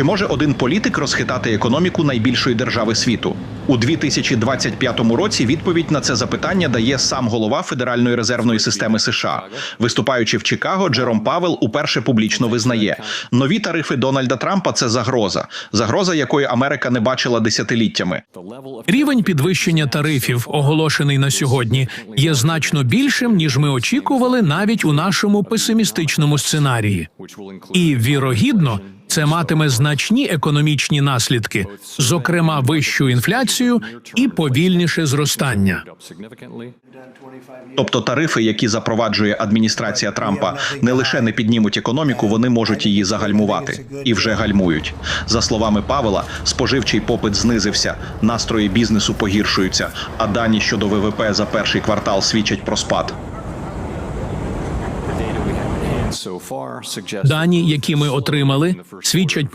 Чи може один політик розхитати економіку найбільшої держави світу? У 2025 році відповідь на це запитання дає сам голова Федеральної резервної системи США. Виступаючи в Чикаго, Джером Павел уперше публічно визнає: нові тарифи Дональда Трампа це загроза, загроза якої Америка не бачила десятиліттями. Рівень підвищення тарифів, оголошений на сьогодні, є значно більшим ніж ми очікували навіть у нашому песимістичному сценарії. І вірогідно, це матиме значні економічні наслідки, зокрема вищу інфляцію і повільніше зростання. Тобто тарифи, які запроваджує адміністрація Трампа, не лише не піднімуть економіку, вони можуть її загальмувати і вже гальмують. За словами Павела, споживчий попит знизився, настрої бізнесу погіршуються, а дані щодо ВВП за перший квартал свідчать про спад. Дані, які ми отримали, свідчать